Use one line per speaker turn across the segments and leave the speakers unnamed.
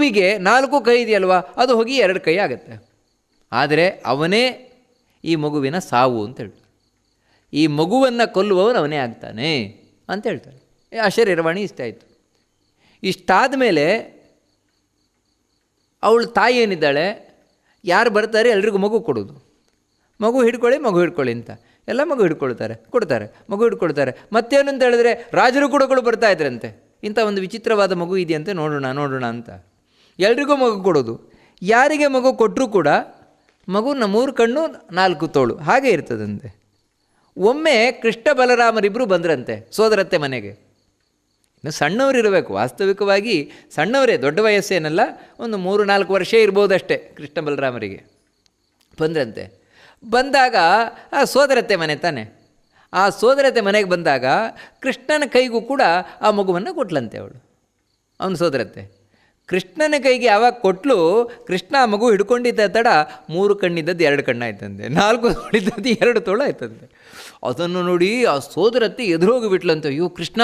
ಮಗುವಿಗೆ ನಾಲ್ಕು ಕೈ ಇದೆಯಲ್ವಾ? ಅದು ಹೋಗಿ ಎರಡು ಕೈ ಆಗುತ್ತೆ. ಆದರೆ ಅವನೇ ಈ ಮಗುವಿನ ಸಾವು ಅಂತ ಹೇಳ್ತಾರೆ ಈ ಮಗುವನ್ನು ಕೊಲ್ಲುವವನು ಅವನೇ ಆಗ್ತಾನೆ ಅಂತ ಹೇಳ್ತಾರೆ ಅಶರೀರವಾಣಿ ಇಷ್ಟ ಆಯಿತು. ಇಷ್ಟಾದ ಮೇಲೆ ಅವಳು ತಾಯಿ ಏನಿದ್ದಾಳೆ? ಯಾರು ಬರ್ತಾರೆ? ಎಲ್ರಿಗೂ ಮಗು ಕೊಡೋದು. ಮಗು ಹಿಡ್ಕೊಳ್ಳಿ ಮಗು ಹಿಡ್ಕೊಳ್ಳಿ ಅಂತ. ಎಲ್ಲ ಮಗು ಹಿಡ್ಕೊಳ್ತಾರೆ, ಕೊಡ್ತಾರೆ, ಮಗು ಹಿಡ್ಕೊಳ್ತಾರೆ. ಮತ್ತೇನು ಅಂತ ಹೇಳಿದ್ರೆ ರಾಜರು ಕೂಡಗಳು ಬರ್ತಾ ಇದ್ರಂತೆ. ಇಂಥ ಒಂದು ವಿಚಿತ್ರವಾದ ಮಗು ಇದೆಯಂತೆ ನೋಡೋಣ ನೋಡೋಣ ಅಂತ. ಎಲ್ರಿಗೂ ಮಗು ಕೊಡೋದು. ಯಾರಿಗೆ ಮಗು ಕೊಟ್ಟರೂ ಕೂಡ ಮಗು ಮೂರು ಕಣ್ಣು ನಾಲ್ಕು ತೋಳು. ಹಾಗೆ ಇರ್ತದಂತೆ. ಒಮ್ಮೆ ಕೃಷ್ಣ ಬಲರಾಮರಿಬ್ಬರು ಬಂದ್ರಂತೆ ಸೋದರತ್ತೆ ಮನೆಗೆ. ಇನ್ನು ಸಣ್ಣವರು ಇರಬೇಕು. ವಾಸ್ತವಿಕವಾಗಿ ಸಣ್ಣವರೇ, ದೊಡ್ಡ ವಯಸ್ಸೇನಲ್ಲ, ಒಂದು ಮೂರು, ನಾಲ್ಕು ವರ್ಷ ಇರ್ಬೋದಷ್ಟೇ ಕೃಷ್ಣ ಬಲರಾಮರಿಗೆ. ಬಂದ್ರಂತೆ. ಬಂದಾಗ ಆ ಸೋದರತ್ತೆ ಮನೆ ತಾನೆ. ಆ ಸೋದರತೆ ಮನೆಗೆ ಬಂದಾಗ ಕೃಷ್ಣನ ಕೈಗೂ ಕೂಡ ಆ ಮಗುವನ್ನು ಕೊಟ್ಲಂತೆ ಅವಳು. ಅವನ ಸೋದರತ್ತೆ. ಕೃಷ್ಣನ ಕೈಗೆ ಯಾವಾಗ ಕೊಟ್ಲು, ಕೃಷ್ಣ ಮಗು ಹಿಡ್ಕೊಂಡಿದ್ದ ತಡ ಮೂರು ಕಣ್ಣಿದ್ದದ್ದು ಎರಡು ಕಣ್ಣಾಯ್ತಂತೆ. ನಾಲ್ಕು ತೋಳಿದ್ದದ್ದು ಎರಡು ತೋಳ ಆಯ್ತಂತೆ ಅದನ್ನು ನೋಡಿ ಆ ಸೋದರತ್ತೆ ಎದುರೋಗಿ ಬಿಟ್ಲಂತೆ, ಅಯ್ಯೋ ಕೃಷ್ಣ,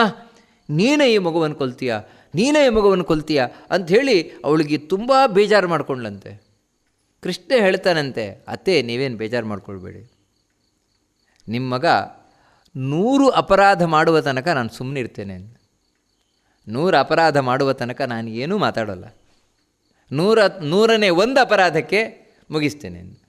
ನೀನೇ ಈ ಮಗುವನ್ನು ಕೊಲ್ತೀಯ? ನೀನೇ ಈ ಮಗುವನ್ನು ಕೊಲ್ತೀಯ? ಅಂಥೇಳಿ ಅವಳಿಗೆ ತುಂಬ ಬೇಜಾರು ಮಾಡ್ಕೊಂಡ್ಲಂತೆ. ಕೃಷ್ಣ ಹೇಳ್ತಾನಂತೆ, ಅತ್ತೆ, ನೀವೇನು ಬೇಜಾರು ಮಾಡ್ಕೊಳ್ಬೇಡಿ. ನಿಮ್ಮ ಮಗ ನೂರು ಅಪರಾಧ ಮಾಡುವ ತನಕ ನಾನು ಸುಮ್ಮನಿರ್ತೇನೆ ಅಂತ. ನೂರು ಅಪರಾಧ ಮಾಡುವ ತನಕ ನಾನು ಏನೂ ಮಾತಾಡೋಲ್ಲ. ನೂರ, ನೂರನೇ ಒಂದು ಅಪರಾಧಕ್ಕೆ ಮುಗಿಸ್ತೇನೆ.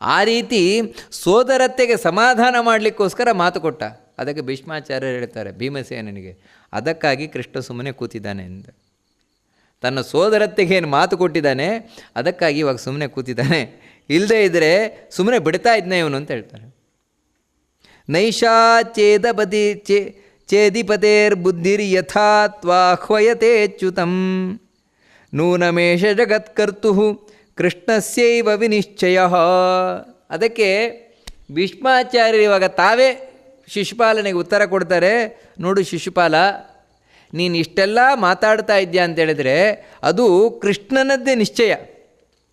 ಆ ರೀತಿ ಸೋದರತ್ತೆಗೆ ಸಮಾಧಾನ ಮಾಡಲಿಕ್ಕೋಸ್ಕರ ಮಾತು ಕೊಟ್ಟ. ಅದಕ್ಕೆ ಭೀಷ್ಮಾಚಾರ್ಯರು ಹೇಳ್ತಾರೆ, ಭೀಮಸೇನನಿಗೆ, ಅದಕ್ಕಾಗಿ ಕೃಷ್ಣ ಸುಮ್ಮನೆ ಕೂತಿದ್ದಾನೆ ಎಂದ. ತನ್ನ ಸೋದರತ್ತೆಗೆ ಏನು ಮಾತು ಕೊಟ್ಟಿದ್ದಾನೆ, ಅದಕ್ಕಾಗಿ ಇವಾಗ ಸುಮ್ಮನೆ ಕೂತಿದ್ದಾನೆ. ಇಲ್ಲದೇ ಇದ್ದರೆ ಸುಮ್ಮನೆ ಬಿಡ್ತಾ ಇದ್ನೇ ಇವನು ಅಂತ ಹೇಳ್ತಾರೆ. ನೈಷಾ ಬದಿ ಚೇ ಚೇದಿಪತೇರ್ಬುದ್ಧಿರ್ ಯಥಾ ತ್ವಾಹ್ವಯತೆ ಚ್ಯುತಂ ನೂನಮೇಷ ಜಗತ್ಕರ್ತು ಕೃಷ್ಣಸ್ಯೈವ ವಿನಿಶ್ಚಯ ಅದಕ್ಕೆ ಭೀಷ್ಮಾಚಾರ್ಯರು ಇವಾಗ ತಾವೇ ಶಿಶುಪಾಲನಿಗೆ ಉತ್ತರ ಕೊಡ್ತಾರೆ. ನೋಡು ಶಿಶುಪಾಲ, ನೀನು ಇಷ್ಟೆಲ್ಲ ಮಾತಾಡ್ತಾ ಇದ್ದೀಯ ಅಂತೇಳಿದರೆ ಅದು ಕೃಷ್ಣನದ್ದೇ ನಿಶ್ಚಯ.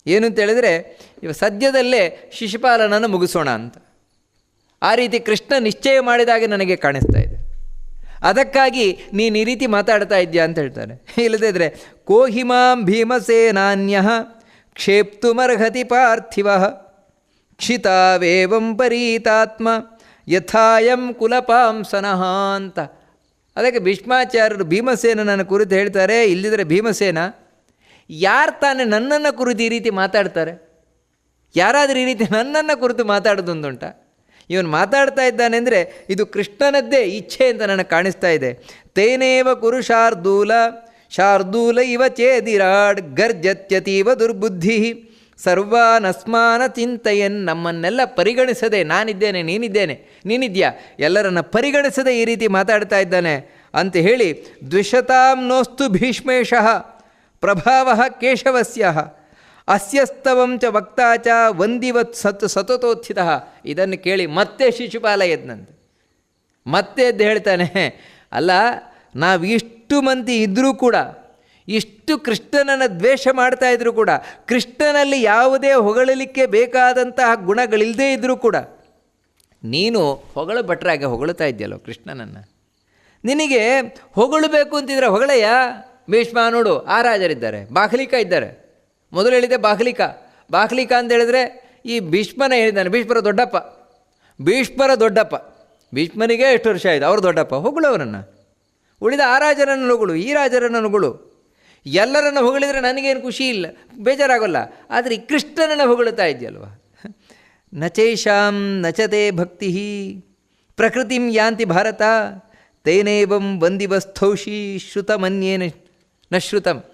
ಏನು ಅಂತೇಳಿದರೆ ಇವ ಸದ್ಯದಲ್ಲೇ ಶಿಶುಪಾಲನನ್ನು ಮುಗಿಸೋಣ ಅಂತ. ಆ ರೀತಿ ಕೃಷ್ಣ ನಿಶ್ಚಯ ಮಾಡಿದಾಗೆ ನನಗೆ ಕಾಣಿಸ್ತಾ ಅದಕ್ಕಾಗಿ ನೀನು ಈ ರೀತಿ ಮಾತಾಡ್ತಾ ಇದ್ದೀಯ ಅಂತ ಹೇಳ್ತಾರೆ ಇಲ್ಲದೇ ಕೋಹಿಮಾಂ ಭೀಮಸೇನಾನ್ಯ ಕ್ಷೇಪ್ತುಮರ್ಹತಿ ಪಾರ್ಥಿವ, ಕ್ಷಿತಾವೇವಂ ಪರೀತಾತ್ಮ, ಯಥಾಯಂ ಕುಲಪಾಂಸನಃ ಅಂತ. ಅದಕ್ಕೆ ಭೀಷ್ಮಾಚಾರ್ಯರು ನನ್ನ ಕುರಿತು ಹೇಳ್ತಾರೆ ಇಲ್ಲಿದ್ರೆ ಭೀಮಸೇನ, ಯಾರು ತಾನೇ ನನ್ನನ್ನು ಕುರಿತು ಈ ರೀತಿ ಮಾತಾಡ್ತಾರೆ? ಯಾರಾದರೂ ಈ ರೀತಿ ನನ್ನನ್ನು ಕುರಿತು ಮಾತಾಡೋದೊಂದುಂಟ? ಇವನು ಮಾತಾಡ್ತಾ ಇದ್ದಾನೆ ಅಂದರೆ ಇದು ಕೃಷ್ಣನದ್ದೇ ಇಚ್ಛೆ ಅಂತ ನನಗೆ ಕಾಣಿಸ್ತಾ ಇದೆ. ತೇನೇವ ಕುರು ಶಾರ್ದೂಲ ಶಾರ್ದೂಲ ಇವ ಚೇದಿರಾಡ್, ಗರ್ಜತ್ಯತೀವ ದುರ್ಬುದ್ಧಿ, ಸರ್ವಾನಸ್ಮಾನ ಚಿಂತೆಯನ್ ನಮ್ಮನ್ನೆಲ್ಲ ಪರಿಗಣಿಸದೆ ನಾನಿದ್ದೇನೆ, ನೀನಿದ್ದೇನೆ, ನೀನಿದ್ಯಾ? ಎಲ್ಲರನ್ನ ಪರಿಗಣಿಸದೆ ಈ ರೀತಿ ಮಾತಾಡ್ತಾ ಇದ್ದಾನೆ ಅಂತ ಹೇಳಿ ದ್ವಿಷತಾಂ ನೋಸ್ತು ಭೀಷ್ಮೇಶಃ, ಪ್ರಭಾವ ಕೇಶವಸ್ಯ ಅಸ್ಯಸ್ತವಂ ಚ ವಕ್ತಾಚ ವಂದಿವತ್ ಸತ್ ಸತತೋತ್ಥಿತ. ಇದನ್ನು ಕೇಳಿ ಮತ್ತೆ ಶಿಶುಪಾಲ ಎದ್ನಂತೆ ಮತ್ತೆ ಎದ್ದು ಹೇಳ್ತಾನೆ, ಅಲ್ಲ, ನಾವು ಇಷ್ಟು ಮಂದಿ ಇದ್ದರೂ ಕೂಡ, ಇಷ್ಟು ಕೃಷ್ಣನನ್ನು ದ್ವೇಷ ಮಾಡ್ತಾ ಇದ್ದರೂ ಕೂಡ, ಕೃಷ್ಣನಲ್ಲಿ ಯಾವುದೇ ಹೊಗಳಲಿಕ್ಕೆ ಬೇಕಾದಂತಹ ಗುಣಗಳಿಲ್ಲದೇ ಇದ್ದರೂ ಕೂಡ, ನೀನು ಹೊಗಳ ಭಟ್ರಾಗೆ ಹೊಗಳ್ತಾ ಇದೆಯಲ್ಲೋ ಕೃಷ್ಣನನ್ನು. ನಿನಗೆ ಹೊಗಳಬೇಕು ಅಂತಿದ್ರೆ ಹೊಗಳಯ್ಯ ಭೀಷ್ಮ ನೋಡು, ಆ ರಾಜರಿದ್ದಾರೆ, ಬಾಹ್ಲಿಕ ಇದ್ದಾರೆ. ಮೊದಲು ಹೇಳಿದೆ ಬಾಹ್ಲಿಕ. ಬಾಹ್ಲಿಕ ಅಂತ ಹೇಳಿದ್ರೆ ಈ ಭೀಷ್ಮನ ಹೇಳಿದ್ದಾನೆ. ಭೀಷ್ಮರ ದೊಡ್ಡಪ್ಪ. ಭೀಷ್ಮರ ದೊಡ್ಡಪ್ಪ. ಭೀಷ್ಮನಿಗೆ ಎಷ್ಟು ವರ್ಷ ಆಯಿತು? ಅವರು ದೊಡ್ಡಪ್ಪ. ಹೊಗಳು ಅವರನ್ನು ಉಳಿದ ಆ ರಾಜರನ್ನು ಹೊಗಳು ಈ ರಾಜರನ್ನು ಹೊಗಳು ಎಲ್ಲರನ್ನು ಹೊಗಳಿದರೆ ನನಗೇನು ಖುಷಿ ಇಲ್ಲ, ಬೇಜಾರಾಗಲ್ಲ. ಆದರೆ ಈ ಕೃಷ್ಣನನ್ನು ಹೊಗಳುತ್ತಾ ಇದೆಯಲ್ವ ನಚೇಷಾಂ ನಚತೆ ಭಕ್ತಿ. ಪ್ರಕೃತಿಂ ಯಾಂತಿ ಭಾರತ. ತೇನೇವಂ ವಂದಿವಸ್ಥೌಷಿ ಶ್ರುತಮನ್ಯೇನ ನ ಶ್ರುತಂ.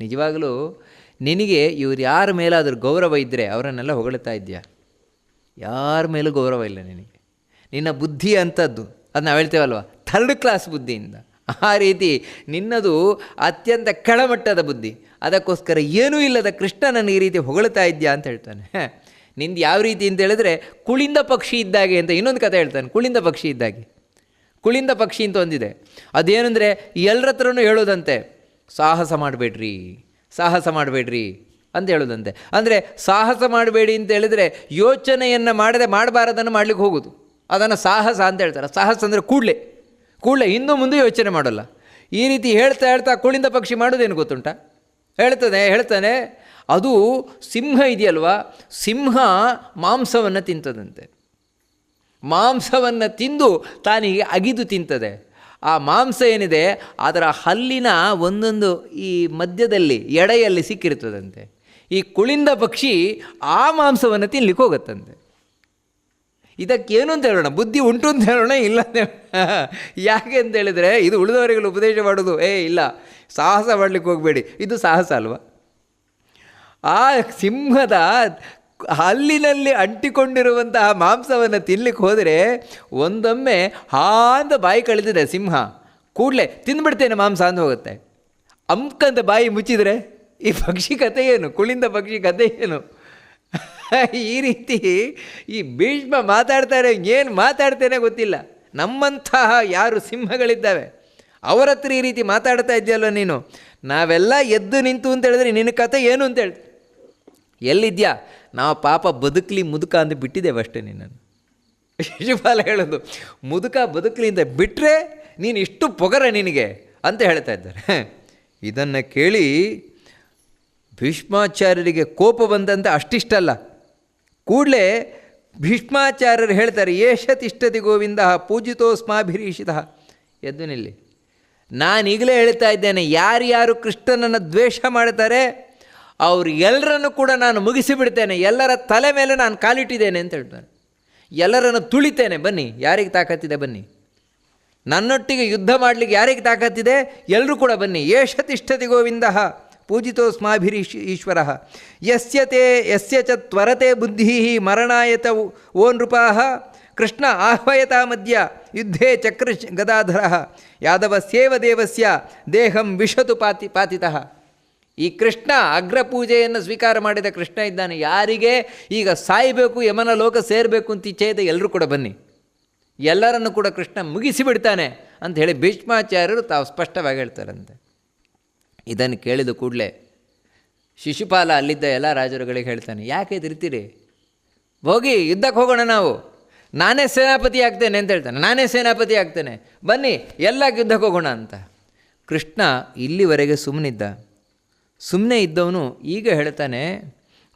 ನಿಜವಾಗಲೂ ನಿನಗೆ ಇವ್ರು ಯಾರ ಮೇಲಾದರೂ ಗೌರವ ಇದ್ದರೆ ಅವರನ್ನೆಲ್ಲ ಹೊಗಳ್ತಾ ಇದೆಯಾ ಯಾರ ಮೇಲೂ ಗೌರವ ಇಲ್ಲ ನಿನಗೆ. ನಿನ್ನ ಬುದ್ಧಿ ಅಂಥದ್ದು. ಅದು ನಾವು ಹೇಳ್ತೇವಲ್ವ? ಥರ್ಡ್ ಕ್ಲಾಸ್ ಬುದ್ಧಿಯಿಂದ. ಆ ರೀತಿ ನಿನ್ನದು ಅತ್ಯಂತ ಕೆಳಮಟ್ಟದ ಬುದ್ಧಿ. ಅದಕ್ಕೋಸ್ಕರ ಏನೂ ಇಲ್ಲದ ಕೃಷ್ಣನನ್ನು ಈ ರೀತಿ ಹೊಗಳ್ತಾ ಇದೆಯಾ ಅಂತ ಹೇಳ್ತಾನೆ. ನಿಂದು ಯಾವ ರೀತಿ ಅಂತ ಹೇಳಿದ್ರೆ ಕುಳಿಂದ ಪಕ್ಷಿ ಇದ್ದಾಗೆ ಅಂತ ಇನ್ನೊಂದು ಕಥೆ ಹೇಳ್ತಾನೆ, ಕುಳಿಂದ ಪಕ್ಷಿ ಇದ್ದಾಗೆ. ಕುಳಿಂದ ಪಕ್ಷಿ ಅಂತ ಒಂದಿದೆ. ಅದೇನೆಂದರೆ ಎಲ್ಲರ ಹತ್ರನೂ ಹೇಳೋದಂತೆ, ಸಾಹಸ ಮಾಡಬೇಡ್ರಿ. ಸಾಹಸ ಮಾಡಬೇಡ್ರಿ ಅಂತ ಹೇಳೋದಂತೆ. ಅಂದರೆ ಸಾಹಸ ಮಾಡಬೇಡಿ ಅಂತ ಹೇಳಿದರೆ ಯೋಚನೆಯನ್ನು ಮಾಡದೆ ಮಾಡಬಾರದನ್ನು ಮಾಡ್ಲಿಕ್ಕೆ ಹೋಗೋದು. ಅದನ್ನು ಸಾಹಸ ಅಂತ ಹೇಳ್ತಾರೆ. ಸಾಹಸ ಅಂದರೆ ಕೂಡಲೇ. ಕೂಡಲೇ ಹಿಂದೂ ಮುಂದೆ ಯೋಚನೆ ಮಾಡೋಲ್ಲ. ಈ ರೀತಿ ಹೇಳ್ತಾ ಹೇಳ್ತಾ ಕುಳಿಂದ ಪಕ್ಷಿ ಮಾಡೋದೇನು ಗೊತ್ತುಂಟ? ಹೇಳ್ತಾನೆ ಹೇಳ್ತಾನೆ. ಅದು ಸಿಂಹ ಇದೆಯಲ್ವಾ? ಸಿಂಹ ಮಾಂಸವನ್ನು ತಿಂತದಂತೆ. ಮಾಂಸವನ್ನು ತಿಂದು ತಾನಿಗೆ ಅಗಿದು ತಿಂತದೆ. ಆ ಮಾಂಸ ಏನಿದೆ ಅದರ ಹಲ್ಲಿನ ಒಂದೊಂದು ಈ ಮಧ್ಯದಲ್ಲಿ, ಎಡೆಯಲ್ಲಿ ಸಿಕ್ಕಿರ್ತದಂತೆ. ಈ ಕುಳಿಂದ ಪಕ್ಷಿ ಆ ಮಾಂಸವನ್ನು ತಿನ್ಲಿಕ್ಕೆ ಹೋಗುತ್ತಂತೆ. ಇದಕ್ಕೇನು ಅಂತ ಹೇಳೋಣ? ಬುದ್ಧಿ ಉಂಟು ಅಂತ ಹೇಳೋಣ? ಇಲ್ಲ ಯಾಕೆ ಅಂತ ಹೇಳಿದರೆ, ಇದು ಉಳಿದವರಿಗೆಲ್ಲ ಉಪದೇಶ ಮಾಡೋದು. ಏ, ಇಲ್ಲ. ಸಾಹಸ ಮಾಡಲಿಕ್ಕೆ ಹೋಗಬೇಡಿ. ಇದು ಸಾಹಸ ಅಲ್ವಾ? ಆ ಸಿಂಹದ ಹಲ್ಲಿನಲ್ಲಿ ಅಂಟಿಕೊಂಡಿರುವಂತಹ ಮಾಂಸವನ್ನು ತಿನ್ಲಿಕ್ಕೆ ಹೋದರೆ ಒಂದೊಮ್ಮೆ ಹಾಂದ ಬಾಯಿ ಕಳೆದಿದೆ ಸಿಂಹ. ಕೂಡಲೇ ತಿಂದ್ಬಿಡ್ತೇನೆ ಮಾಂಸ ಅಂದು ಹೋಗುತ್ತೆ. ಅಂಕಂತ ಬಾಯಿ ಮುಚ್ಚಿದರೆ ಈ ಪಕ್ಷಿ ಕಥೆ ಏನು? ಕುಳಿಂದ ಪಕ್ಷಿ ಕಥೆ ಏನು? ಈ ರೀತಿ ಈ ಭೀಷ್ಮ ಮಾತಾಡ್ತಾರೆ, ಏನು ಮಾತಾಡ್ತೇನೆ ಗೊತ್ತಿಲ್ಲ. ನಮ್ಮಂತಹ ಯಾರು ಸಿಂಹಗಳಿದ್ದಾವೆ? ಅವರ ಹತ್ರ ಈ ರೀತಿ ಮಾತಾಡ್ತಾ ಇದೆಯಲ್ವ ನೀನು? ನಾವೆಲ್ಲ ಎದ್ದು ನಿಂತು ಅಂತ ಹೇಳಿದ್ರೆ ನಿನ್ನ ಕತೆ ಏನು ಅಂತ ಹೇಳಿ ಎಲ್ಲಿದ್ಯಾ? ನಾವು ಪಾಪ ಬದುಕಲಿ ಮುದುಕ ಅಂತ ಬಿಟ್ಟಿದ್ದೇವೆ ಅಷ್ಟೇ ನಿನ್ನನ್ನು. ಶಿಶುಪಾಲ ಹೇಳೋದು, ಮುದುಕ ಬದುಕಲಿ ಅಂತ ಬಿಟ್ಟರೆ ನೀನು ಇಷ್ಟು ಪೊಗರ ನಿನಗೆ ಅಂತ ಹೇಳ್ತಾ ಇದ್ದಾರೆ. ಇದನ್ನು ಕೇಳಿ ಭೀಷ್ಮಾಚಾರ್ಯರಿಗೆ ಕೋಪ ಬಂದಂತೆ ಅಷ್ಟಿಷ್ಟಲ್ಲ. ಕೂಡಲೇ ಭೀಷ್ಮಾಚಾರ್ಯರು ಹೇಳ್ತಾರೆ ಏಷ ತಿಷ್ಟತಿ ಗೋವಿಂದ, ಪೂಜಿತೋಸ್ಮಾಭಿರೀಷಿತ. ಎದ್ದು ನಿಲ್ಲಿ. ನಾನೀಗಲೇ ಹೇಳ್ತಾ ಇದ್ದೇನೆ, ಯಾರ್ಯಾರು ಕೃಷ್ಣನನ್ನು ದ್ವೇಷ ಮಾಡ್ತಾರೆ ಅವ್ರು ಎಲ್ಲರನ್ನು ಕೂಡ ನಾನು ಮುಗಿಸಿಬಿಡ್ತೇನೆ, ಎಲ್ಲರ ತಲೆ ಮೇಲೆ ನಾನು ಕಾಲಿಟ್ಟಿದ್ದೇನೆ ಅಂತ ಹೇಳ್ತಾನೆ. ಎಲ್ಲರನ್ನು ತುಳಿತೇನೆ, ಬನ್ನಿ, ಯಾರಿಗೆ ತಾಕತ್ತಿದೆ ಬನ್ನಿ. ನನ್ನೊಟ್ಟಿಗೆ ಯುದ್ಧ ಮಾಡಲಿಕ್ಕೆ ಯಾರಿಗೆ ತಾಕತ್ತಿದೆ? ಎಲ್ಲರೂ ಕೂಡ ಬನ್ನಿ. ಏಷ ತಿಷ್ಠತಿ ಗೋವಿಂದ ಪೂಜಿತೋಸ್ಮಾಭಿರಿ ಈಶ್ವರ ಯಸ್ಯತೆ, ಯಸ್ಯ ಚ ತ್ವರತೆ ಬುದ್ಧಿ ಮರಣಾಯತ ಓ ನೃಪಾ ಕೃಷ್ಣ ಆಹ್ವಯತಾ ಮಧ್ಯ ಯುದ್ಧೇ ಚಕ್ರ ಗದಾಧರ. ಯಾದವಸ್ಯೇವ ದೇವಸ್ಯ, ದೇಹಂ ವಿಷತು ಪಾತಿ, ಪಾತಿತಃ. ಈ ಕೃಷ್ಣ ಅಗ್ರ ಪೂಜೆಯನ್ನು ಸ್ವೀಕಾರ ಮಾಡಿದ ಕೃಷ್ಣ ಇದ್ದಾನೆ. ಯಾರಿಗೆ? ಈಗ ಸಾಯಬೇಕು, ಯಮನ ಲೋಕ ಸೇರಬೇಕು ಅಂತ ಇಚ್ಛೆ ಇದೆ ಎಲ್ಲರೂ ಕೂಡ ಬನ್ನಿ. ಎಲ್ಲರನ್ನು ಕೂಡ ಕೃಷ್ಣ ಮುಗಿಸಿಬಿಡ್ತಾನೆ ಅಂತ ಹೇಳಿ ಭೀಷ್ಮಾಚಾರ್ಯರು ತಾವು ಸ್ಪಷ್ಟವಾಗಿ ಹೇಳ್ತಾರಂತೆ. ಇದನ್ನು ಕೇಳಿದ ಕೂಡಲೇ ಶಿಶುಪಾಲ ಅಲ್ಲಿದ್ದ ಎಲ್ಲ ರಾಜರುಗಳಿಗೆ ಹೇಳ್ತಾನೆ, ಯಾಕೆ ಇದಿರ್ತೀರಿ ಹೋಗಿ ಯುದ್ಧಕ್ಕೆ ಹೋಗೋಣ ನಾವು. ನಾನೇ ಸೇನಾಪತಿ ಆಗ್ತೇನೆ ಅಂತ ಹೇಳ್ತಾನೆ. ನಾನೇ ಸೇನಾಪತಿ ಆಗ್ತೇನೆ. ಬನ್ನಿ ಎಲ್ಲ ಯುದ್ಧಕ್ಕೆ ಹೋಗೋಣ ಅಂತ. ಕೃಷ್ಣ ಇಲ್ಲಿವರೆಗೆ ಸುಮ್ಮನಿದ್ದ ಸುಮ್ಮನೆ ಇದ್ದವನು ಈಗ ಹೇಳ್ತಾನೆ,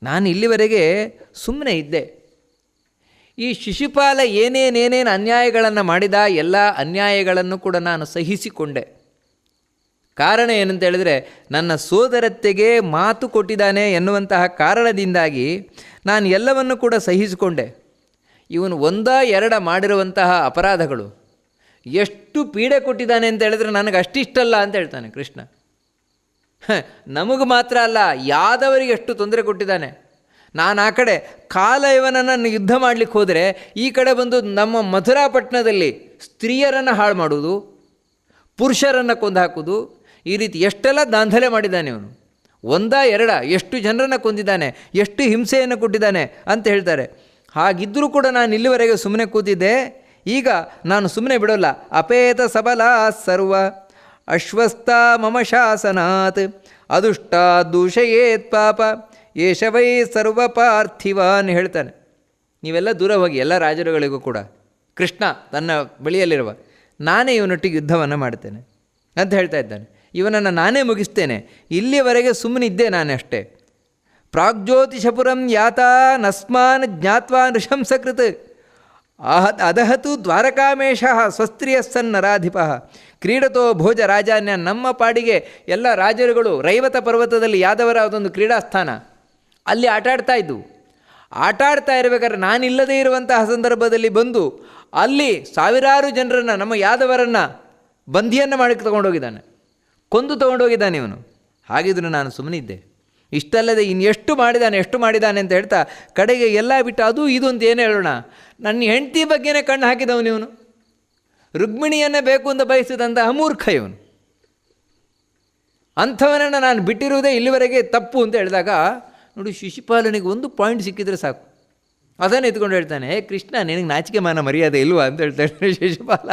ನಾನು ಇಲ್ಲಿವರೆಗೆ ಸುಮ್ಮನೆ ಇದ್ದೆ. ಈ ಶಿಶುಪಾಲ ಏನೇನೇನೇನು ಅನ್ಯಾಯಗಳನ್ನು ಮಾಡಿದ ಎಲ್ಲ ಅನ್ಯಾಯಗಳನ್ನು ಕೂಡ ನಾನು ಸಹಿಸಿಕೊಂಡೆ. ಕಾರಣ ಏನಂತ ಹೇಳಿದರೆ, ನನ್ನ ಸೋದರತ್ತೆಗೆ ಮಾತು ಕೊಟ್ಟಿದ್ದಾನೆ ಎನ್ನುವಂತಹ ಕಾರಣದಿಂದಾಗಿ ನಾನು ಎಲ್ಲವನ್ನು ಕೂಡ ಸಹಿಸಿಕೊಂಡೆ. ಇವನು ಒಂದ ಎರಡ ಮಾಡಿರುವಂತಹ ಅಪರಾಧಗಳು. ಎಷ್ಟು ಪೀಡೆ ಕೊಟ್ಟಿದ್ದಾನೆ ಅಂತ ಹೇಳಿದ್ರೆ ನನಗೆ ಅಷ್ಟಿಷ್ಟಲ್ಲ ಅಂತ ಹೇಳ್ತಾನೆ ಕೃಷ್ಣ. ನಮಗೆ ಮಾತ್ರ ಅಲ್ಲ, ಯಾದವರಿಗೆ ಎಷ್ಟು ತೊಂದರೆ ಕೊಟ್ಟಿದ್ದಾನೆ. ನಾನು ಆ ಕಡೆ ಕಾಲ ಇವನನ್ನು ಯುದ್ಧ ಮಾಡಲಿಕ್ಕೆ ಹೋದರೆ ಈ ಕಡೆ ಬಂದು ನಮ್ಮ ಮಥುರಾಪಟ್ಟಣದಲ್ಲಿ ಸ್ತ್ರೀಯರನ್ನು ಹಾಳು ಮಾಡುವುದು, ಪುರುಷರನ್ನು ಕೊಂದು ಹಾಕುವುದು, ಈ ರೀತಿ ಎಷ್ಟೆಲ್ಲ ದಾಂಧಲೆ ಮಾಡಿದ್ದಾನೆ ಇವನು. ಒಂದ, ಎರಡ, ಎಷ್ಟು ಜನರನ್ನು ಕೊಂದಿದ್ದಾನೆ, ಎಷ್ಟು ಹಿಂಸೆಯನ್ನು ಕೊಟ್ಟಿದ್ದಾನೆ ಅಂತ ಹೇಳ್ತಾರೆ. ಹಾಗಿದ್ದರೂ ಕೂಡ ನಾನು ಇಲ್ಲಿವರೆಗೆ ಸುಮ್ಮನೆ ಕೂತಿದ್ದೆ, ಈಗ ನಾನು ಸುಮ್ಮನೆ ಬಿಡೋಲ್ಲ, ಅಪೇತ ಸಬಲ ಸರ್ವ. ಅಶ್ವಸ್ಥ ಮಮ ಶಾಸನಾತ್. ಅದುಷ್ಟ ದೂಷಯೇತ್ ಪಾಪ. ಏಷ ವೈ ಸರ್ವ ಪಾರ್ಥಿವಾನ್ ಹೇಳ್ತಾನೆ. ನೀವೆಲ್ಲ ದೂರ ಹೋಗಿ ಎಲ್ಲ ರಾಜರುಗಳಿಗೂ ಕೂಡ. ಕೃಷ್ಣ ತನ್ನ ಬಳಿಯಲ್ಲಿರುವ ನಾನೇ ಇವನೊಟ್ಟಿಗೆ ಯುದ್ಧವನ್ನು ಮಾಡ್ತೇನೆ ಅಂತ ಹೇಳ್ತಾ ಇದ್ದಾನೆ. ಇವನನ್ನು ನಾನೇ ಮುಗಿಸ್ತೇನೆ. ಇಲ್ಲಿಯವರೆಗೆ ಸುಮ್ಮನಿದ್ದೆ ನಾನೇ ಅಷ್ಟೇ. ಪ್ರಾಗ್ಜ್ಯೋತಿಷಪುರಂ ಯಾತ ನಸ್ಮಾನ್ ಜ್ಞಾತ್ವಾ ನೃಶಂಸಕೃತ್ ಆಹ ಅದಹತು ದ್ವಾರಕಾಮೇಶ ಸ್ವಸ್ತ್ರೀಯಸ್ಸನ್ನರಾಧಿಪ ಕ್ರೀಡತೋ ಭೋಜ ರಾಜಾನ್ಯ ನಮ್ಮ ಪಾಡಿಗೆ ಎಲ್ಲ ರಾಜರುಗಳು ರೈವತ ಪರ್ವತದಲ್ಲಿ ಯಾದವರ ಅದೊಂದು ಕ್ರೀಡಾಸ್ಥಾನ. ಅಲ್ಲಿ ಆಟಾಡ್ತಾ ಇದ್ವು. ಆಟಾಡ್ತಾ ಇರಬೇಕಾದ್ರೆ ನಾನಿಲ್ಲದೇ ಇರುವಂತಹ ಸಂದರ್ಭದಲ್ಲಿ ಬಂದು ಅಲ್ಲಿ ಸಾವಿರಾರು ಜನರನ್ನು, ನಮ್ಮ ಯಾದವರನ್ನು ಬಂಧಿಯನ್ನು ಮಾಡಿ ತಗೊಂಡೋಗಿದ್ದಾನೆ. ಕೊಂದು ತಗೊಂಡೋಗಿದ್ದಾನೆ ಇವನು. ಹಾಗಿದ್ರು ನಾನು ಸುಮ್ಮನಿದ್ದೆ ಇಷ್ಟಲ್ಲದೆ ಇನ್ನು ಎಷ್ಟು ಮಾಡಿದ್ದಾನೆ ಎಷ್ಟು ಮಾಡಿದ್ದಾನೆ ಅಂತ ಹೇಳ್ತಾ ಕಡೆಗೆ ಎಲ್ಲ ಬಿಟ್ಟು, ಅದು ಇದು ಅಂತ ಏನು ಹೇಳೋಣ? ನನ್ನ ಹೆಂಡತಿ ಬಗ್ಗೆನೇ ಕಣ್ಣು ಹಾಕಿದವನು ಇವನು. ರುಕ್ಮಿಣಿಯನ್ನೇ ಬೇಕು ಅಂತ ಬಯಸಿದಂತಹ ಅಮೂರ್ಖ ಇವನು. ಅಂಥವನನ್ನು ನಾನು ಬಿಟ್ಟಿರುವುದೇ ಇಲ್ಲಿವರೆಗೆ ತಪ್ಪು ಅಂತ ಹೇಳಿದಾಗ, ನೋಡಿ ಶಿಶುಪಾಲನಿಗೆ ಒಂದು ಪಾಯಿಂಟ್ ಸಿಕ್ಕಿದ್ರೆ ಸಾಕು. ಅದನ್ನು ಎತ್ಕೊಂಡು ಹೇಳ್ತಾನೆ, ಕೃಷ್ಣ, ನಿನಗೆ ನಾಚಿಕೆ ಮಾನ ಮರ್ಯಾದೆ ಇಲ್ವಾ? ಅಂತ ಹೇಳ್ತಾನೆ ಶಿಶುಪಾಲ.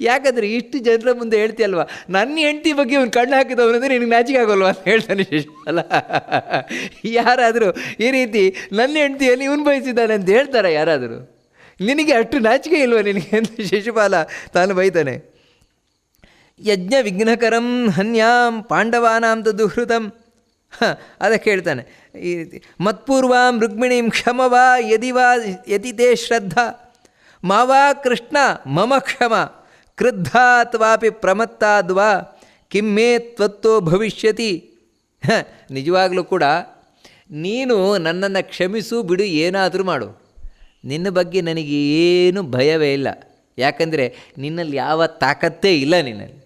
ಯಾಕಂದರೆ ಇಷ್ಟು ಜನರ ಮುಂದೆ ಹೇಳ್ತೀಯಲ್ವ? ನನ್ನ ಹೆಂಡತಿ ಬಗ್ಗೆ ಅವ್ನು ಕಣ್ಣು ಹಾಕಿದವನಂದ್ರೆ ನಿನಗೆ ನಾಚಿಕೆ ಆಗೋಲ್ವ? ಅಂತ ಹೇಳ್ತಾನೆ ಶಿಶುಪಾಲ. ಯಾರಾದರೂ ಈ ರೀತಿ ನನ್ನ ಹೆಂಡತಿಯಲ್ಲಿ ಇವನು ಬಯಸಿದ್ದಾನೆ ಅಂತ ಹೇಳ್ತಾರೆ ಯಾರಾದರೂ? ನಿನಗೆ ಅಷ್ಟು ನಾಚಿಕೆ ಇಲ್ವ ನಿನಗೆ ಅಂತ ಶಿಶುಪಾಲ ತಾನು ಬೈತಾನೆ. ಯಜ್ಞ ವಿಘ್ನಕರಂ ಹನ್ಯಾಂ ಪಾಂಡವಾನಾಂ ತದುಹೃತಂ. ಅದಕ್ಕೆ ಹೇಳ್ತಾನೆ ಈ ರೀತಿ ಮತ್ಪೂರ್ವಾಂ ರುಕ್ಮಿಣೀಂ ಕ್ಷಮವಾ ಯದಿ ವಾ ಯತಿ ತೇ ಶ್ರದ್ಧಾ. ಮಾವಾ ಕೃಷ್ಣ ಮಮ ಕ್ಷಮ. ಕ್ರುದ್ಧಾತ್ವಾಪಿ ಪ್ರಮತ್ತಾದ್ವಾ ಕಿಮ್ಮೇ ತ್ವತ್ತೋ ಭವಿಷ್ಯತಿ. ನಿಜವಾಗಲೂ ಕೂಡ ನೀನು ನನ್ನನ್ನು ಕ್ಷಮಿಸು ಬಿಡು ಏನಾದರೂ ಮಾಡು. ನಿನ್ನ ಬಗ್ಗೆ ನನಗೆ ಏನು ಭಯವೇ ಇಲ್ಲ. ಯಾಕಂದರೆ ನಿನ್ನಲ್ಲಿ ಯಾವ ತಾಕತ್ತೇ ಇಲ್ಲ ನಿನ್ನಲ್ಲಿ.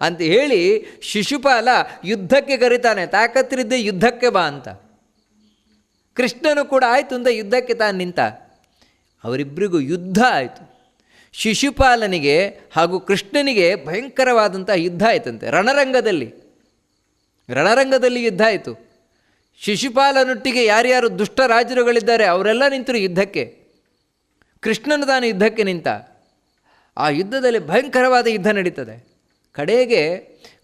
ಅಂತ ಹೇಳಿ ಶಿಶುಪಾಲ ಯುದ್ಧಕ್ಕೆ ಕರೀತಾನೆ ತಾಕತ್ತಿರಿದ್ದೆ ಯುದ್ಧಕ್ಕೆ ಬಾ ಅಂತ. ಕೃಷ್ಣನು ಕೂಡ ಆಯಿತು ಅಂತ ಯುದ್ಧಕ್ಕೆ ತಾನು ನಿಂತ. ಅವರಿಬ್ಬರಿಗೂ ಯುದ್ಧ ಆಯಿತು. ಶಿಶುಪಾಲನಿಗೆ ಹಾಗೂ ಕೃಷ್ಣನಿಗೆ ಭಯಂಕರವಾದಂಥ ಯುದ್ಧ ಆಯಿತಂತೆ, ರಣರಂಗದಲ್ಲಿ. ರಣರಂಗದಲ್ಲಿ ಯುದ್ಧ ಆಯಿತು. ಶಿಶುಪಾಲನೊಟ್ಟಿಗೆ ಯಾರ್ಯಾರು ದುಷ್ಟ ರಾಜರುಗಳಿದ್ದಾರೆ, ಅವರೆಲ್ಲ ನಿಂತರು ಯುದ್ಧಕ್ಕೆ. ಕೃಷ್ಣನು ತಾನು ಯುದ್ಧಕ್ಕೆ ನಿಂತ. ಆ ಯುದ್ಧದಲ್ಲಿ ಭಯಂಕರವಾದ ಯುದ್ಧ ನಡೀತದೆ. ಕಡೆಗೆ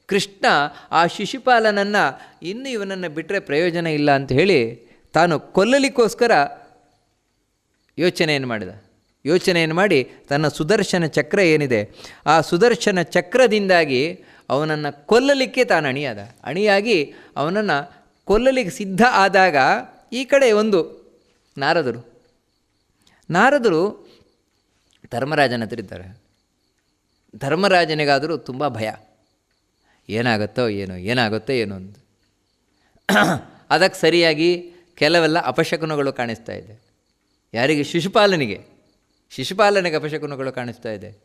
ಕೃಷ್ಣ ಆ ಶಿಶುಪಾಲನನ್ನು ಇನ್ನು ಇವನನ್ನು ಬಿಟ್ಟರೆ ಪ್ರಯೋಜನ ಇಲ್ಲ ಅಂತ ಹೇಳಿ ತಾನು ಕೊಲ್ಲಲಿಕ್ಕೋಸ್ಕರ ಯೋಚನೆಯನ್ನು ಮಾಡಿದ. ಯೋಚನೆಯನ್ನು ಮಾಡಿ ತನ್ನ ಸುದರ್ಶನ ಚಕ್ರ ಏನಿದೆ, ಆ ಸುದರ್ಶನ ಚಕ್ರದಿಂದಾಗಿ ಅವನನ್ನು ಕೊಲ್ಲಲಿಕ್ಕೆ ತಾನು ಅಣಿಯಾದ. ಅಣಿಯಾಗಿ ಅವನನ್ನು ಕೊಲ್ಲಲಿಕ್ಕೆ ಸಿದ್ಧ ಆದಾಗ ಈ ಕಡೆ ಒಂದು ನಾರದರು. ನಾರದರು ಧರ್ಮರಾಜನ ಹತ್ರ ಇದ್ದಾರೆ. ಧರ್ಮರಾಜನಿಗಾದರೂ ತುಂಬ ಭಯ. ಏನಾಗುತ್ತೋ ಏನೋ ಏನಾಗುತ್ತೋ ಏನೋ ಅಂತ. ಅದಕ್ಕೆ ಸರಿಯಾಗಿ ಕೆಲವೆಲ್ಲ ಅಪಶಕುನಗಳು ಕಾಣಿಸ್ತಾ ಇದೆ. ಯಾರಿಗೆ? ಶಿಶುಪಾಲನಿಗೆ. ಶಿಶುಪಾಲನಿಗೆ ಅಪಶಕುನಗಳು ಕಾಣಿಸ್ತಾ ಇದೆ.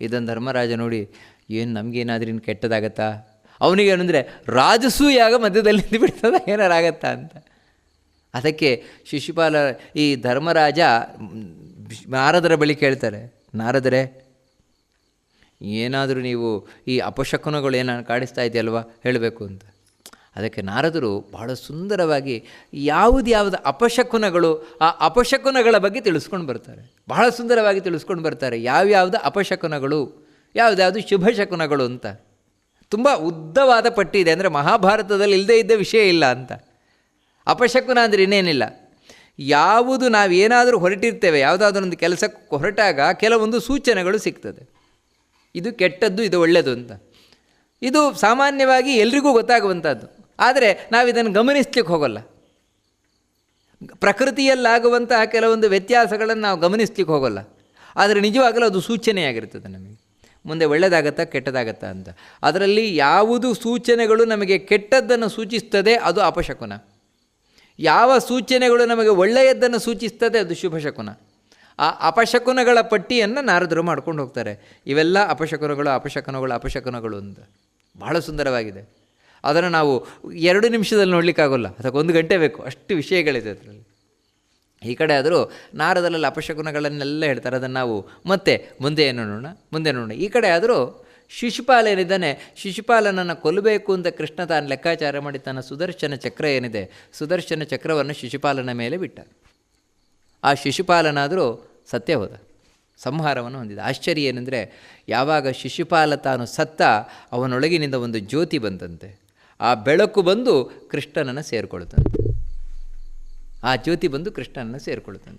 ಇದನ್ನು ಧರ್ಮರಾಜ ನೋಡಿ, ಏನು ನಮಗೇನಾದ್ರೂ ಕೆಟ್ಟದಾಗತ್ತಾ? ಅವನಿಗೆ ಏನಂದರೆ ರಾಜಸೂಯಾಗ ಮಧ್ಯದಲ್ಲಿ ನಿಂತು ಏನಾರಾಗತ್ತಾ ಅಂತ? ಅದಕ್ಕೆ ಶಿಶುಪಾಲ, ಈ ಧರ್ಮರಾಜ, ನಾರದರ ಬಳಿ ಕೇಳ್ತಾರೆ, ನಾರದರೆ, ಏನಾದರೂ ನೀವು ಈ ಅಪಶಕುನಗಳು ಏನಾದ್ರು ಕಾಣಿಸ್ತಾ ಇದೆಯಲ್ವಾ? ಹೇಳಬೇಕು ಅಂತ. ಅದಕ್ಕೆ ನಾರದರು ಬಹಳ ಸುಂದರವಾಗಿ ಯಾವುದು ಯಾವುದು ಅಪಶಕುನಗಳು, ಆ ಅಪಶಕುನಗಳ ಬಗ್ಗೆ ತಿಳಿಸ್ಕೊಂಡು ಬರ್ತಾರೆ. ಬಹಳ ಸುಂದರವಾಗಿ ತಿಳಿಸ್ಕೊಂಡು ಬರ್ತಾರೆ, ಯಾವ್ಯಾವುದು ಅಪಶಕುನಗಳು, ಯಾವುದ್ಯಾವುದು ಶುಭ ಶಕುನಗಳು ಅಂತ. ತುಂಬ ಉದ್ದವಾದ ಪಟ್ಟಿ ಇದೆ ಅಂದರೆ ಮಹಾಭಾರತದಲ್ಲಿ ಇಲ್ಲದೇ ಇದ್ದ ವಿಷಯ ಇಲ್ಲ ಅಂತ. ಅಪಶಕುನ ಅಂದರೆ ಇನ್ನೇನಿಲ್ಲ. ಯಾವುದು ನಾವೇನಾದರೂ ಹೊರಟಿರ್ತೇವೆ, ಯಾವುದಾದ್ರೂ ಒಂದು ಕೆಲಸಕ್ಕೆ ಹೊರಟಾಗ ಕೆಲವೊಂದು ಸೂಚನೆಗಳು ಸಿಗ್ತದೆ. ಇದು ಕೆಟ್ಟದ್ದು, ಇದು ಒಳ್ಳೆಯದು ಅಂತ. ಇದು ಸಾಮಾನ್ಯವಾಗಿ ಎಲ್ರಿಗೂ ಗೊತ್ತಾಗುವಂಥದ್ದು ಆದರೆ ನಾವು ಇದನ್ನು ಗಮನಿಸ್ಲಿಕ್ಕೆ ಹೋಗಲ್ಲ. ಪ್ರಕೃತಿಯಲ್ಲಾಗುವಂತಹ ಕೆಲವೊಂದು ವ್ಯತ್ಯಾಸಗಳನ್ನು ನಾವು ಗಮನಿಸ್ಲಿಕ್ಕೆ ಹೋಗೋಲ್ಲ. ಆದರೆ ನಿಜವಾಗಲೂ ಅದು ಸೂಚನೆಯಾಗಿರ್ತದೆ ನಮಗೆ. ಮುಂದೆ ಒಳ್ಳೆಯದಾಗತ್ತಾ ಕೆಟ್ಟದಾಗತ್ತಾ ಅಂತ. ಅದರಲ್ಲಿ ಯಾವುದು ಸೂಚನೆಗಳು ನಮಗೆ ಕೆಟ್ಟದ್ದನ್ನು ಸೂಚಿಸ್ತದೆ ಅದು ಅಪಶಕುನ. ಯಾವ ಸೂಚನೆಗಳು ನಮಗೆ ಒಳ್ಳೆಯದನ್ನು ಸೂಚಿಸ್ತದೆ ಅದು ಶುಭಶಕುನ. ಆ ಅಪಶಕುನಗಳ ಪಟ್ಟಿಯನ್ನು ನಾರದರು ಮಾಡ್ಕೊಂಡು ಹೋಗ್ತಾರೆ. ಇವೆಲ್ಲ ಅಪಶಕುನಗಳು ಅಪಶಕುನಗಳು ಅಪಶಕುನಗಳು ಅಂತ. ಬಹಳ ಸುಂದರವಾಗಿದೆ. ಅದನ್ನು ನಾವು ಎರಡು ನಿಮಿಷದಲ್ಲಿ ನೋಡಲಿಕ್ಕಾಗೋಲ್ಲ. ಅದಕ್ಕೆ ಒಂದು ಗಂಟೆ ಬೇಕು. ಅಷ್ಟು ವಿಷಯಗಳಿದೆ ಅದರಲ್ಲಿ. ಈ ಕಡೆ ಆದರೂ ನಾರದಲ್ಲೆಲ್ಲ ಅಪಶಕುನಗಳನ್ನೆಲ್ಲ ಹೇಳ್ತಾರೆ, ಅದನ್ನು ನಾವು ಮತ್ತೆ ಮುಂದೆ ನೋಡೋಣ ಮುಂದೆ ನೋಡೋಣ. ಈ ಕಡೆ ಆದರೂ ಶಿಶುಪಾಲ ಏನಿದ್ದಾನೆ, ಶಿಶುಪಾಲನನ್ನು ಕೊಲ್ಲಬೇಕು ಅಂತ ಕೃಷ್ಣ ತಾನು ಲೆಕ್ಕಾಚಾರ ಮಾಡಿ ತನ್ನ ಸುದರ್ಶನ ಚಕ್ರ ಏನಿದೆ, ಸುದರ್ಶನ ಚಕ್ರವನ್ನು ಶಿಶುಪಾಲನ ಮೇಲೆ ಬಿಟ್ಟ. ಆ ಶಿಶುಪಾಲನಾದರೂ ಸತ್ಯ ಹೋದ, ಸಂಹಾರವನ್ನು ಹೊಂದಿದ. ಆಶ್ಚರ್ಯ ಏನೆಂದರೆ, ಯಾವಾಗ ಶಿಶುಪಾಲ ತಾನು ಸತ್ತ, ಅವನೊಳಗಿನಿಂದ ಒಂದು ಜ್ಯೋತಿ ಬಂದಂತೆ ಆ ಬೆಳಕು ಬಂದು ಕೃಷ್ಣನನ್ನು ಸೇರಿಕೊಳ್ತಂತೆ. ಆ ಜ್ಯೋತಿ ಬಂದು ಕೃಷ್ಣನನ್ನು ಸೇರಿಕೊಳ್ತಾನೆ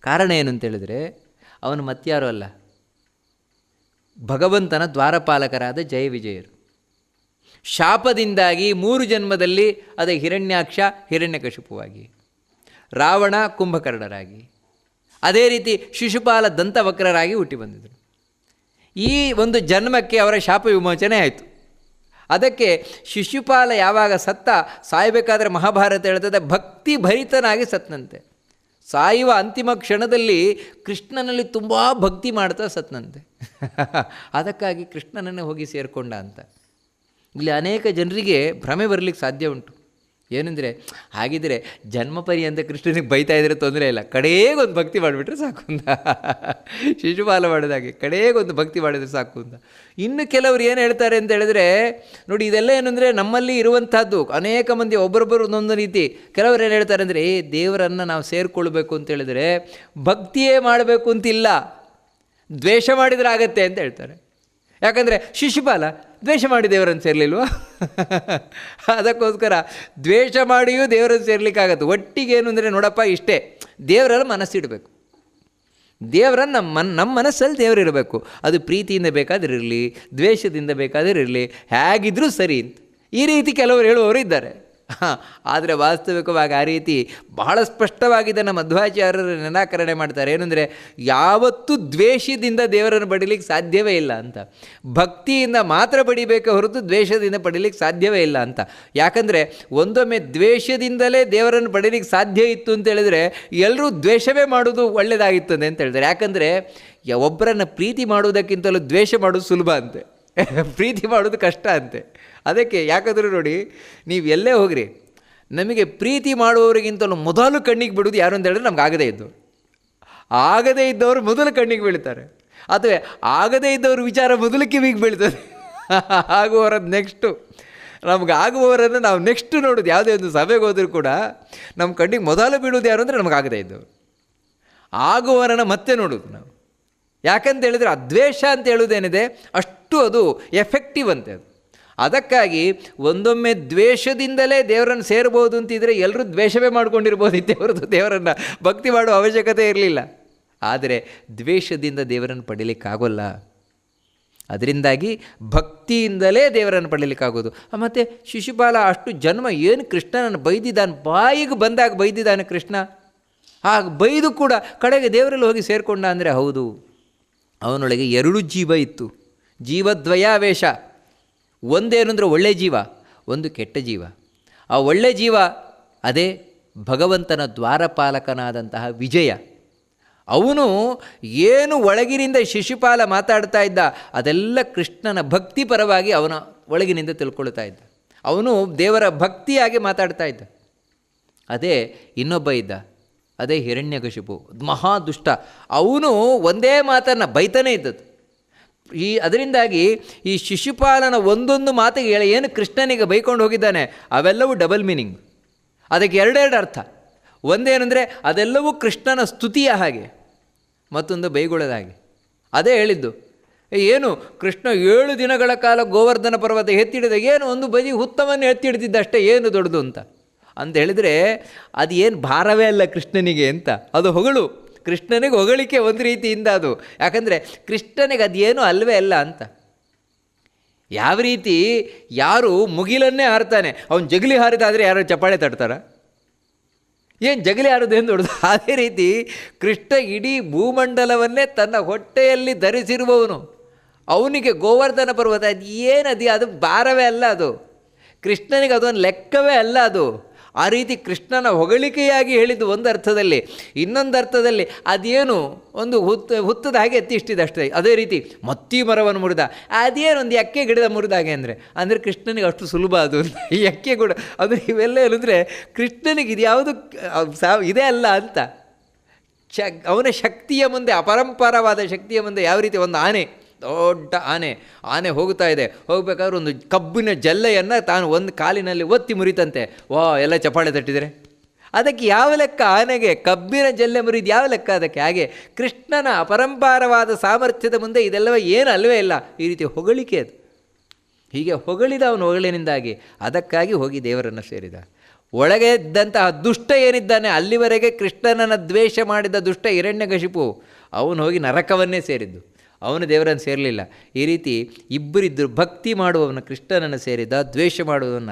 ಕಾರಣ ಏನು ಅಂತ ಹೇಳಿದರೆ, ಅವನು ಮತ್ಯಾರು ಅಲ್ಲ, ಭಗವಂತನ ದ್ವಾರಪಾಲಕರಾದ ಜಯ ವಿಜಯರು. ಶಾಪದಿಂದಾಗಿ ಮೂರು ಜನ್ಮದಲ್ಲಿ ಅದೇ ಹಿರಣ್ಯಾಕ್ಷ, ಹಿರಣ್ಯಕಶಿಪುವಾಗಿ, ರಾವಣ ಕುಂಭಕರ್ಣರಾಗಿ, ಅದೇ ರೀತಿ ಶಿಶುಪಾಲ ದಂತವಕ್ರರಾಗಿ ಹುಟ್ಟಿ ಬಂದಿದ್ದರು ಈ ಒಂದು ಜನ್ಮಕ್ಕೆ ಅವರ ಶಾಪ ವಿಮೋಚನೆ ಆಯಿತು. ಅದಕ್ಕೆ ಶಿಶುಪಾಲ ಯಾವಾಗ ಸತ್ತ ಸಾಯಬೇಕಾದ್ರೆ ಮಹಾಭಾರತ ಹೇಳ್ತದೆ ಭಕ್ತಿ ಭರಿತನಾಗಿ ಸತ್ನಂತೆ. ಸಾಯುವ ಅಂತಿಮ ಕ್ಷಣದಲ್ಲಿ ಕೃಷ್ಣನಲ್ಲಿ ತುಂಬ ಭಕ್ತಿ ಮಾಡ್ತಾ ಸತ್ನಂತೆ. ಅದಕ್ಕಾಗಿ ಕೃಷ್ಣನನ್ನೇ ಹೋಗಿ ಸೇರಿಕೊಂಡ ಅಂತ. ಇಲ್ಲಿ ಅನೇಕ ಜನರಿಗೆ ಭ್ರಮೆ ಬರಲಿಕ್ಕೆ ಸಾಧ್ಯ ಉಂಟು. ಏನಂದರೆ, ಹಾಗಿದ್ರೆ ಜನ್ಮ ಪರ್ಯಂತ ಕೃಷ್ಣನಿಗೆ ಬೈತಾ ಇದ್ರೆ ತೊಂದರೆ ಇಲ್ಲ. ಕಡೆಗೊಂದು ಭಕ್ತಿ ಮಾಡಿಬಿಟ್ರೆ ಸಾಕು ಅಂತ. ಶಿಶುಪಾಲ ಮಾಡಿದಾಗೆ ಕಡೆಗೊಂದು ಭಕ್ತಿ ಮಾಡಿದರೆ ಸಾಕು ಅಂತ. ಇನ್ನು ಕೆಲವರು ಏನು ಹೇಳ್ತಾರೆ ಅಂತ ಹೇಳಿದ್ರೆ, ನೋಡಿ ಇದೆಲ್ಲ ಏನಂದರೆ ನಮ್ಮಲ್ಲಿ ಇರುವಂಥದ್ದು, ಅನೇಕ ಮಂದಿ ಒಬ್ಬರೊಬ್ಬರು ಒಂದೊಂದು ರೀತಿ. ಕೆಲವರು ಏನು ಹೇಳ್ತಾರೆ ಅಂದರೆ, ಏ, ದೇವರನ್ನು ನಾವು ಸೇರಿಕೊಳ್ಬೇಕು ಅಂತ ಹೇಳಿದರೆ ಭಕ್ತಿಯೇ ಮಾಡಬೇಕು ಅಂತಿಲ್ಲ. ದ್ವೇಷ ಮಾಡಿದರೆ ಆಗತ್ತೆ ಅಂತ ಹೇಳ್ತಾರೆ. ಯಾಕಂದರೆ ಶಿಶುಪಾಲ ದ್ವೇಷ ಮಾಡಿ ದೇವರನ್ನು ಸೇರಲಿಲ್ವಾ? ಅದಕ್ಕೋಸ್ಕರ ದ್ವೇಷ ಮಾಡಿಯೂ ದೇವರನ್ನು ಸೇರ್ಲಿಕ್ಕಾಗತ್ತೆ ಒಟ್ಟಿಗೆ ಏನು ಅಂದರೆ ನೋಡಪ್ಪ, ಇಷ್ಟೇ. ದೇವರಲ್ಲಿ ಮನಸ್ಸಿಡಬೇಕು ದೇವರನ್ನು ನಮ್ಮ ಮನ್, ನಮ್ಮ ಮನಸ್ಸಲ್ಲಿ ದೇವರಿರಬೇಕು ಅದು ಪ್ರೀತಿಯಿಂದ ಬೇಕಾದ್ರೆ ಇರಲಿ, ದ್ವೇಷದಿಂದ ಬೇಕಾದ್ರೆ ಇರಲಿ, ಹೇಗಿದ್ರೂ ಸರಿ ಈ ರೀತಿ ಕೆಲವರು ಹೇಳುವವರು ಇದ್ದಾರೆ. ಆದರೆ ವಾಸ್ತವಿಕವಾಗಿ ಆ ರೀತಿ ಬಹಳ ಸ್ಪಷ್ಟವಾಗಿ ಇದನ್ನು ಮಧ್ವಾಚಾರ್ಯರು ನಿರಾಕರಣೆ ಮಾಡ್ತಾರೆ. ಏನಂದರೆ, ಯಾವತ್ತೂ ದ್ವೇಷದಿಂದ ದೇವರನ್ನು ಪಡೀಲಿಕ್ಕೆ ಸಾಧ್ಯವೇ ಇಲ್ಲ ಅಂತ. ಭಕ್ತಿಯಿಂದ ಮಾತ್ರ ಪಡಿಬೇಕೆ ಹೊರತು ದ್ವೇಷದಿಂದ ಪಡೀಲಿಕ್ಕೆ ಸಾಧ್ಯವೇ ಇಲ್ಲ ಅಂತ. ಯಾಕಂದರೆ, ಒಂದೊಮ್ಮೆ ದ್ವೇಷದಿಂದಲೇ ದೇವರನ್ನು ಪಡೀಲಿಕ್ಕೆ ಸಾಧ್ಯ ಇತ್ತು ಅಂತ ಹೇಳಿದರೆ ಎಲ್ಲರೂ ದ್ವೇಷವೇ ಮಾಡೋದು ಒಳ್ಳೆಯದಾಗಿತ್ತು ಅಂತ ಹೇಳ್ತಾರೆ. ಯಾಕಂದರೆ ಒಬ್ಬರನ್ನು ಪ್ರೀತಿ ಮಾಡುವುದಕ್ಕಿಂತಲೂ ದ್ವೇಷ ಮಾಡೋದು ಸುಲಭ ಅಂತೆ. ಪ್ರೀತಿ ಮಾಡೋದು ಕಷ್ಟ ಅಂತೆ. ಅದಕ್ಕೆ ಯಾಕಂದ್ರೆ ನೋಡಿ, ನೀವು ಎಲ್ಲೇ ಹೋಗ್ರಿ, ನಮಗೆ ಪ್ರೀತಿ ಮಾಡುವವರಿಗಿಂತಲೂ ಮೊದಲು ಕಣ್ಣಿಗೆ ಬಿಡೋದು ಯಾರು ಅಂತ ಹೇಳಿದ್ರೆ ನಮ್ಗೆ ಆಗದೇ ಇದ್ದು ಆಗದೇ ಇದ್ದವರು ಮೊದಲು ಕಣ್ಣಿಗೆ ಬೀಳ್ತಾರೆ. ಅಥವಾ ಆಗದೇ ಇದ್ದವರು ವಿಚಾರ ಮೊದಲು ಕಿವಿಗೆ ಬೀಳ್ತದೆ. ಆಗುವವರದ್ದು ನೆಕ್ಸ್ಟು ನಮ್ಗೆ ಆಗುವವರನ್ನು ನಾವು ನೆಕ್ಸ್ಟ್ ನೋಡೋದು ಯಾವುದೇ ಒಂದು ಸಭೆಗೆ ಹೋದರೂ ಕೂಡ ನಮ್ಮ ಕಣ್ಣಿಗೆ ಮೊದಲು ಬೀಳೋದು ಯಾರು ಅಂದರೆ ನಮ್ಗೆ ಆಗದೇ ಇದ್ದವರು. ಆಗುವವರನ್ನು ಮತ್ತೆ ನೋಡೋದು ನಾವು. ಯಾಕಂತ ಹೇಳಿದರೆ ಅದ್ವೇಷ ಅಂತ ಹೇಳೋದೇನಿದೆ ಅಷ್ಟು ಅದು ಎಫೆಕ್ಟಿವ್ ಅಂತೆ ಅದು. ಅದಕ್ಕಾಗಿ ಒಂದೊಮ್ಮೆ ದ್ವೇಷದಿಂದಲೇ ದೇವರನ್ನು ಸೇರ್ಬೋದು ಅಂತಿದ್ರೆ ಎಲ್ಲರೂ ದ್ವೇಷವೇ ಮಾಡ್ಕೊಂಡಿರ್ಬೋದಿತ್ತೆ ದೇವರದ್ದು ದೇವರನ್ನು. ಭಕ್ತಿ ಮಾಡುವ ಅವಶ್ಯಕತೆ ಇರಲಿಲ್ಲ. ಆದರೆ ದ್ವೇಷದಿಂದ ದೇವರನ್ನು ಪಡೀಲಿಕ್ಕಾಗೋಲ್ಲ. ಅದರಿಂದಾಗಿ ಭಕ್ತಿಯಿಂದಲೇ ದೇವರನ್ನು ಪಡೀಲಿಕ್ಕಾಗೋದು. ಮತ್ತು ಶಿಶುಪಾಲ ಅಷ್ಟು ಜನ್ಮ ಏನು ಕೃಷ್ಣನನ್ನು ಬೈದಿದ್ದಾನೆ? ಬಾಯಿಗೆ ಬಂದಾಗ ಬೈದಿದ್ದಾನೆ ಕೃಷ್ಣ. ಆಗ ಬೈದು ಕೂಡ ಕಡೆಗೆ ದೇವರಲ್ಲಿ ಹೋಗಿ ಸೇರಿಕೊಂಡ ಅಂದರೆ ಹೌದು. ಅವನೊಳಗೆ ಎರಡು ಜೀವ ಇತ್ತು. ಜೀವದ್ವಯಾವೇಶ. ಒಂದೇನು ಅಂದರೆ ಒಳ್ಳೆಯ ಜೀವ, ಒಂದು ಕೆಟ್ಟ ಜೀವ. ಆ ಒಳ್ಳೆ ಜೀವ ಅದೇ ಭಗವಂತನ ದ್ವಾರಪಾಲಕನಾದಂತಹ ವಿಜಯ. ಅವನು ಏನು ಒಳಗಿನಿಂದ ಶಿಶುಪಾಲ ಮಾತಾಡ್ತಾ ಇದ್ದ, ಅದೆಲ್ಲ ಕೃಷ್ಣನ ಭಕ್ತಿ ಪರವಾಗಿ ಅವನ ಒಳಗಿನಿಂದ ತಿಳ್ಕೊಳ್ತಾ ಇದ್ದ. ಅವನು ದೇವರ ಭಕ್ತಿಯಾಗಿ ಮಾತಾಡ್ತಾ ಇದ್ದ. ಅದೇ ಇನ್ನೊಬ್ಬ ಇದ್ದ, ಅದೇ ಹಿರಣ್ಯಕಶಿಪು ಮಹಾ ದುಷ್ಟ ಅವನು ಒಂದೇ ಮಾತನ್ನು ಬೈತಾನೇ ಇದ್ದದ್ದು. ಈ ಅದರಿಂದಾಗಿ ಈ ಶಿಶುಪಾಲನ ಒಂದೊಂದು ಮಾತಿಗೆ ಹೇಳಿ ಏನು ಕೃಷ್ಣನಿಗೆ ಬೈಕೊಂಡು ಹೋಗಿದ್ದಾನೆ, ಅವೆಲ್ಲವೂ ಡಬಲ್ ಮೀನಿಂಗ್ ಅದಕ್ಕೆ ಎರಡೆರಡು ಅರ್ಥ. ಒಂದೇನೆಂದರೆ ಅದೆಲ್ಲವೂ ಕೃಷ್ಣನ ಸ್ತುತಿಯ ಹಾಗೆ, ಮತ್ತೊಂದು ಬೈಗುಳದ ಹಾಗೆ. ಅದೇ ಹೇಳಿದ್ದು ಏನು ಕೃಷ್ಣ ಏಳು ದಿನಗಳ ಕಾಲ ಗೋವರ್ಧನ ಪರ್ವತ ಎತ್ತಿಡಿದ ಏನು ಒಂದು ಬದಿ ಹುತ್ತವನ್ನು ಎತ್ತಿಡ್ತಿದ್ದ ಅಷ್ಟೇ, ಏನು ದೊಡ್ಡದು ಅಂತ. ಅಂತ ಹೇಳಿದರೆ ಅದು ಏನು ಭಾರವೇ ಅಲ್ಲ ಕೃಷ್ಣನಿಗೆ ಅಂತ. ಅದು ಹೊಗಳು. ಕೃಷ್ಣನಿಗೆ ಹೊಗಳಿಕೆ ಒಂದು ರೀತಿಯಿಂದ ಅದು. ಯಾಕಂದರೆ ಕೃಷ್ಣನಿಗೆ ಅದೇನು ಅಲ್ವೇ ಅಲ್ಲ ಅಂತ. ಯಾವ ರೀತಿ ಯಾರು ಮುಗಿಲನ್ನೇ ಹಾರ್ತಾನೆ. ಅವನು ಜಗಲಿ ಹಾರಿದಾದರೆ ಯಾರು ಚಪ್ಪಾಳೆ ತಡ್ತಾರ ಏನು ಜಗಲಿ ಹಾರದು ಎಂದು ದೊಡ್ಡದು? ಅದೇ ರೀತಿ ಕೃಷ್ಣ ಇಡೀ ಭೂಮಂಡಲವನ್ನೇ ತನ್ನ ಹೊಟ್ಟೆಯಲ್ಲಿ ಧರಿಸಿರುವವನು. ಅವನಿಗೆ ಗೋವರ್ಧನ ಪರ್ವತ ಅದು ಏನದು ಅದು ಭಾರವೇ ಅಲ್ಲ ಅದು. ಕೃಷ್ಣನಿಗೆ ಅದೊಂದು ಲೆಕ್ಕವೇ ಅಲ್ಲ ಅದು. ಆ ರೀತಿ ಕೃಷ್ಣನ ಹೊಗಳಿಕೆಯಾಗಿ ಹೇಳಿದ್ದು ಒಂದು ಅರ್ಥದಲ್ಲಿ, ಇನ್ನೊಂದು ಅರ್ಥದಲ್ಲಿ ಅದೇನು ಒಂದು ಹುತ್ತ, ಹುತ್ತದ ಹಾಗೆ ಎತ್ತಿಷ್ಟಿದೆ ಅಷ್ಟೇ. ಅದೇ ರೀತಿ ಮತ್ತಿ ಮರವನ್ನು ಮುರಿದ ಒಂದು ಎಕ್ಕೆ ಗಿಡದ ಮುರಿದಾಗೆ ಅಂದರೆ ಅಂದರೆ ಕೃಷ್ಣನಿಗೆ ಅಷ್ಟು ಸುಲಭ ಅದು ಈ ಎಕ್ಕೆ ಕೂಡ, ಅದು ಇವೆಲ್ಲ ಏನಂದರೆ ಕೃಷ್ಣನಿಗೆ ಇದು ಯಾವುದು ಸಾವ್ ಇದೇ ಅಲ್ಲ ಅಂತ. ಶ, ಅವನ ಶಕ್ತಿಯ ಮುಂದೆ, ಅಪರಂಪರವಾದ ಶಕ್ತಿಯ ಮುಂದೆ ಯಾವ ರೀತಿ ಒಂದು ಆನೆ ದೊಡ್ಡ ಆನೆ ಆನೆ ಹೋಗ್ತಾ ಇದೆ. ಹೋಗ್ಬೇಕಾದ್ರೆ ಒಂದು ಕಬ್ಬಿನ ಜಲ್ಲೆಯನ್ನು ತಾನು ಒಂದು ಕಾಲಿನಲ್ಲಿ ಒತ್ತಿ ಮುರಿತಂತೆ. ವಾ, ಎಲ್ಲ ಚಪಾಳೆ ತಟ್ಟಿದರೆ? ಅದಕ್ಕೆ ಯಾವ ಲೆಕ್ಕ ಆನೆಗೆ ಕಬ್ಬಿನ ಜಲ್ಲೆ ಮುರಿದು ಯಾವ ಲೆಕ್ಕ ಅದಕ್ಕೆ? ಹಾಗೆ ಕೃಷ್ಣನ ಅಪರಂಪಾರವಾದ ಸಾಮರ್ಥ್ಯದ ಮುಂದೆ ಇದೆಲ್ಲವ ಏನು ಅಲ್ವೇ ಇಲ್ಲ. ಈ ರೀತಿ ಹೊಗಳಿಕೆ ಅದು. ಹೀಗೆ ಹೊಗಳಿದ ಅವನು ಹೊಗಳಿನಿಂದಾಗಿ ಅದಕ್ಕಾಗಿ ಹೋಗಿ ದೇವರನ್ನು ಸೇರಿದ. ಒಳಗೆ ಇದ್ದಂತಹ ದುಷ್ಟ ಏನಿದ್ದಾನೆ, ಅಲ್ಲಿವರೆಗೆ ಕೃಷ್ಣನನ್ನು ದ್ವೇಷ ಮಾಡಿದ ದುಷ್ಟ ಹಿರಣ್ಯಕಶಿಪು, ಅವನು ಹೋಗಿ ನರಕವನ್ನೇ ಸೇರಿದ್ದು. ಅವನು ದೇವರನ್ನು ಸೇರಲಿಲ್ಲ. ಈ ರೀತಿ ಇಬ್ಬರಿದ್ದರು ಭಕ್ತಿ ಮಾಡುವವನು ಕೃಷ್ಣನನ್ನು ಸೇರಿದ ದ್ವೇಷ ಮಾಡುವವನು